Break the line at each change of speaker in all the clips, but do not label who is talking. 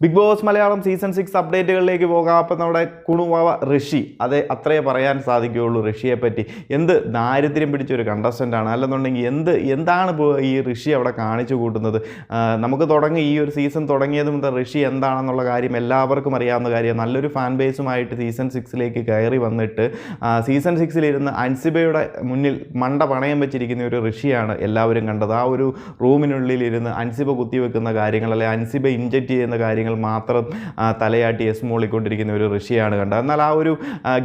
Bigg Boss Malayalam season six അപ്ഡേറ്റുകളിലേക്ക് പോകാം. അപ്പം നമ്മുടെ കുണുവാവ ഋഷി അതെ അത്രേ പറയാൻ സാധിക്കുകയുള്ളൂ ഋഷിയെ പറ്റി എന്ത് ദാരിദ്ര്യം പിടിച്ചൊരു കണ്ടസ്റ്റന്റാണ് അല്ലെന്നുണ്ടെങ്കിൽ എന്ത് എന്താണ് ഈ ഋഷി അവിടെ കാണിച്ചു കൂട്ടുന്നത്? നമുക്ക് തുടങ്ങി ഈ ഒരു സീസൺ തുടങ്ങിയത് മുതൽ ഋഷി എന്താണെന്നുള്ള കാര്യം എല്ലാവർക്കും അറിയാവുന്ന കാര്യം. നല്ലൊരു ഫാൻ ബേസുമായിട്ട് സീസൺ സിക്സിലേക്ക് കയറി വന്നിട്ട് സീസൺ സിക്സിലിരുന്ന് അൻസിബയുടെ മുന്നിൽ മണ്ട പണയം വെച്ചിരിക്കുന്ന ഒരു ഋഷിയാണ് എല്ലാവരും കണ്ടത്. ആ ഒരു റൂമിനുള്ളിലിരുന്ന് അൻസിബ കുത്തിവെക്കുന്ന കാര്യങ്ങൾ അല്ലെങ്കിൽ അൻസിബ ഇഞ്ചക്റ്റ് ചെയ്യുന്ന കാര്യങ്ങൾ മാത്രം തലയാട്ടി എസ് മോളിക്കൊണ്ടിരിക്കുന്ന ഒരു ഋഷിയാണ് കണ്ടത്. എന്നാൽ ആ ഒരു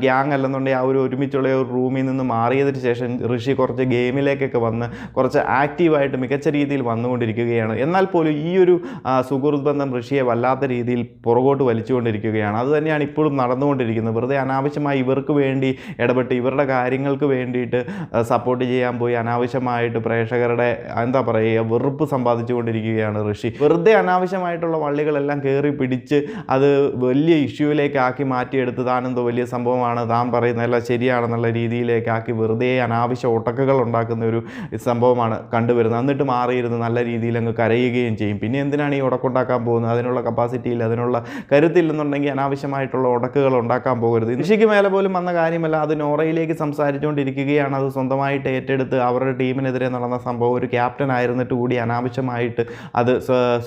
ഗ്യാങ് അല്ലെന്നുണ്ടെങ്കിൽ ആ ഒരു ഒരുമിച്ചുള്ള ഒരു റൂമിൽ നിന്ന് മാറിയതിന് ശേഷം ഋഷി കുറച്ച് ഗെയിമിലേക്കൊക്കെ വന്ന് കുറച്ച് ആക്റ്റീവായിട്ട് മികച്ച രീതിയിൽ വന്നുകൊണ്ടിരിക്കുകയാണ്. എന്നാൽ പോലും ഈ ഒരു സുഹൃത്ത് ബന്ധം ഋഷിയെ വല്ലാത്ത രീതിയിൽ പുറകോട്ട് വലിച്ചുകൊണ്ടിരിക്കുകയാണ്. അതുതന്നെയാണ് ഇപ്പോഴും നടന്നുകൊണ്ടിരിക്കുന്നത്. വെറുതെ അനാവശ്യമായി ഇവർക്ക് വേണ്ടി ഇടപെട്ട് ഇവരുടെ കാര്യങ്ങൾക്ക് വേണ്ടിയിട്ട് സപ്പോർട്ട് ചെയ്യാൻ പോയി അനാവശ്യമായിട്ട് പ്രേക്ഷകരുടെ എന്താ പറയുക വെറുപ്പ് സമ്പാദിച്ചുകൊണ്ടിരിക്കുകയാണ് ഋഷി. വെറുതെ അനാവശ്യമായിട്ടുള്ള വള്ളികളെല്ലാം കയറി പിടിച്ച് അത് വലിയ ഇഷ്യൂവിലേക്ക് ആക്കി വലിയ സംഭവമാണ്. താൻ പറയുന്നതല്ല ശരിയാണെന്നുള്ള രീതിയിലേക്ക് ആക്കി വെറുതെ അനാവശ്യ ഒട്ടക്കുകൾ ഉണ്ടാക്കുന്ന ഒരു സംഭവമാണ് കണ്ടുവരുന്നത്. എന്നിട്ട് മാറിയിരുന്ന് നല്ല രീതിയിൽ അങ്ങ് കരയുകയും ചെയ്യും. പിന്നെ എന്തിനാണ് ഈ ഉടക്കുണ്ടാക്കാൻ പോകുന്നത്? അതിനുള്ള കപ്പാസിറ്റി ഇല്ല. അതിനുള്ള കരുത്തില്ലെന്നുണ്ടെങ്കിൽ അനാവശ്യമായിട്ടുള്ള ഉടക്കുകൾ ഉണ്ടാക്കാൻ പോകരുത്. ഋഷിക്ക് മേലെ പോലും വന്ന കാര്യമല്ല. അത് നോറയിലേക്ക് സംസാരിച്ചുകൊണ്ടിരിക്കുകയാണ്. അത് സ്വന്തമായിട്ട് ഏറ്റെടുത്ത് അവരുടെ ടീമിനെതിരെ നടന്ന സംഭവം ഒരു ക്യാപ്റ്റൻ ആയിരുന്നിട്ട് കൂടി അനാവശ്യമായിട്ട് അത്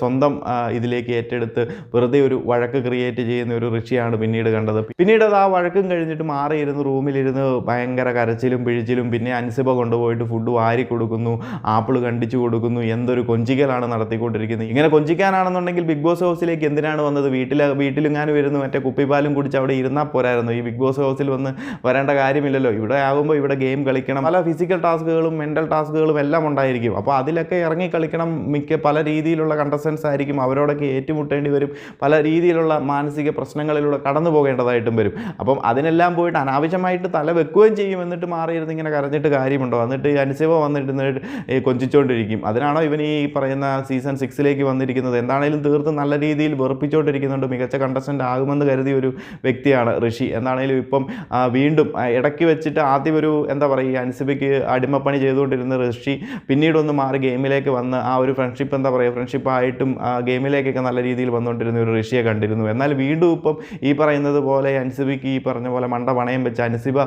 സ്വന്തം ഇതിലേക്ക് ഏറ്റെടുത്ത് വെറുതെ ഒരു വഴക്ക് ക്രിയേറ്റ് ചെയ്യുന്ന ഒരു ഋഷിയാണ് പിന്നീട് കണ്ടത്. പിന്നീട് അത് ആ വഴക്കും കഴിഞ്ഞിട്ട് മാറിയിരുന്ന് റൂമിലിരുന്ന് ഭയങ്കര കരച്ചിലും പിഴിച്ചിലും പിന്നെ അൻസിബ കൊണ്ടുപോയിട്ട് ഫുഡ് വാരി കൊടുക്കുന്നു ആപ്പിൾ കണ്ടിച്ചു കൊടുക്കുന്നു എന്തൊരു കൊഞ്ചിക്കലാണ് നടത്തിക്കൊണ്ടിരിക്കുന്നത്. ഇങ്ങനെ കൊഞ്ചിക്കാനാണെന്നുണ്ടെങ്കിൽ ബിഗ് ബോസ് ഹൗസിലേക്ക് എന്തിനാണ് വന്നത്? വീട്ടിൽ വീട്ടിലെങ്ങാനും വരുന്നു മറ്റേ കുപ്പിപ്പാലും കുടിച്ച് അവിടെ ഇരുന്നാൽ പോരായിരുന്നു. ഈ ബിഗ് ബോസ് ഹൗസിൽ വന്ന് വരേണ്ട കാര്യമില്ലല്ലോ. ഇവിടെ ആകുമ്പോൾ ഇവിടെ ഗെയിം കളിക്കണം. പല ഫിസിക്കൽ ടാസ്കുകളും മെന്റൽ ടാസ്കുകളും എല്ലാം ഉണ്ടായിരിക്കും. അപ്പോൾ അതിലൊക്കെ ഇറങ്ങി കളിക്കണം മിക്ക പല രീതിയിലുള്ള കണ്ടസ്റ്റൻസ് ആയിരിക്കും അവരോടൊക്കെ ഏറ്റുമുട്ടേണ്ടി വരും. പല രീതിയിലുള്ള മാനസിക പ്രശ്നങ്ങളിലൂടെ കടന്നു പോകേണ്ടതായിട്ടും വരും. അപ്പം അതിനെല്ലാം പോയിട്ട് അനാവശ്യമായിട്ട് തല വെക്കുകയും ചെയ്യും എന്നിട്ട് മാറിയിരുന്ന് ഇങ്ങനെ കരഞ്ഞിട്ട് കാര്യമുണ്ടോ? എന്നിട്ട് അനുസവ വന്നിട്ട് ഈ കൊഞ്ചിച്ചുകൊണ്ടിരിക്കും അതിനാണോ ഇവൻ ഈ പറയുന്ന സീസൺ സിക്സിലേക്ക് വന്നിരിക്കുന്നത്? എന്താണേലും തീർത്ത് നല്ല രീതിയിൽ വെറുപ്പിച്ചുകൊണ്ടിരിക്കുന്നുണ്ട് മികച്ച കണ്ടസ്റ്റന്റ് ആകുമെന്ന് കരുതിയ ഒരു വ്യക്തിയാണ് ഋഷി. എന്താണേലും ഇപ്പം വീണ്ടും ഇടയ്ക്ക് വെച്ചിട്ട് ആദ്യം ഒരു എന്താ പറയുക ഈ അൻസിബയ്ക്ക് അടിമപ്പണി ചെയ്തുകൊണ്ടിരുന്ന ഋഷി പിന്നീടൊന്ന് മാറി ഗെയിമിലേക്ക് വന്ന് ആ ഒരു ഫ്രണ്ട്ഷിപ്പ് എന്താ പറയുക ഫ്രണ്ട്ഷിപ്പായിട്ടും ഗെയിമിലേക്കൊക്കെ നല്ല രീതിയിൽ വന്നുകൊണ്ടിരുന്ന ഒരു ഋഷിയെ കണ്ടിരുന്നു. എന്നാൽ വീണ്ടും ഇപ്പം ഈ പറയുന്നത് പോലെ അൻസിബിക്ക് ഈ പറഞ്ഞ പോലെ മണ്ട പണയം വെച്ച് അൻസിബ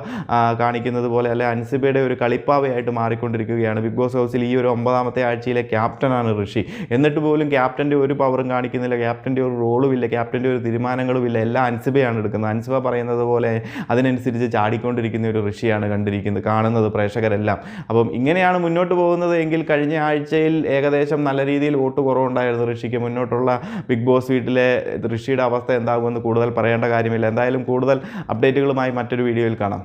കാണിക്കുന്നത് പോലെ അല്ലെ അൻസിബയുടെ ഒരു കളിപ്പാവയായിട്ട് മാറിക്കൊണ്ടിരിക്കുകയാണ്. ബിഗ് ബോസ് ഹൗസിൽ ഈ ഒരു ഒമ്പതാമത്തെ ആഴ്ചയിലെ ക്യാപ്റ്റനാണ് ഋഷി. എന്നിട്ട് പോലും ക്യാപ്റ്റന്റെ ഒരു പവറും കാണിക്കുന്നില്ല. ക്യാപ്റ്റന്റെ ഒരു റോളും ഇല്ല. ക്യാപ്റ്റന്റെ ഒരു തീരുമാനങ്ങളും ഇല്ല. എല്ലാം അൻസിബയാണ് എടുക്കുന്നത്. അൻസിബ പറയുന്നത് പോലെ അതിനനുസരിച്ച് ചാടിക്കൊണ്ടിരിക്കുന്ന ഒരു ഋഷിയാണ് കണ്ടിരിക്കുന്നത് കാണുന്നത് പ്രേക്ഷകരെല്ലാം. അപ്പം ഇങ്ങനെയാണ് മുന്നോട്ട് പോകുന്നത്. എങ്കിൽ കഴിഞ്ഞ ആഴ്ചയിൽ ഏകദേശം നല്ല രീതിയിൽ വോട്ട് കുറവുണ്ടായിരുന്നു ഋഷിക്ക്. മുന്നോട്ടുള്ള ബിഗ് ബോസ് വീട്ടിലെ ഋഷിയുടെ അവസ്ഥ എന്താകുമെന്ന് കൂടുതൽ പറയേണ്ട കാര്യമില്ല. എന്തായാലും കൂടുതൽ അപ്ഡേറ്റുകളുമായി മറ്റൊരു വീഡിയോയിൽ കാണാം.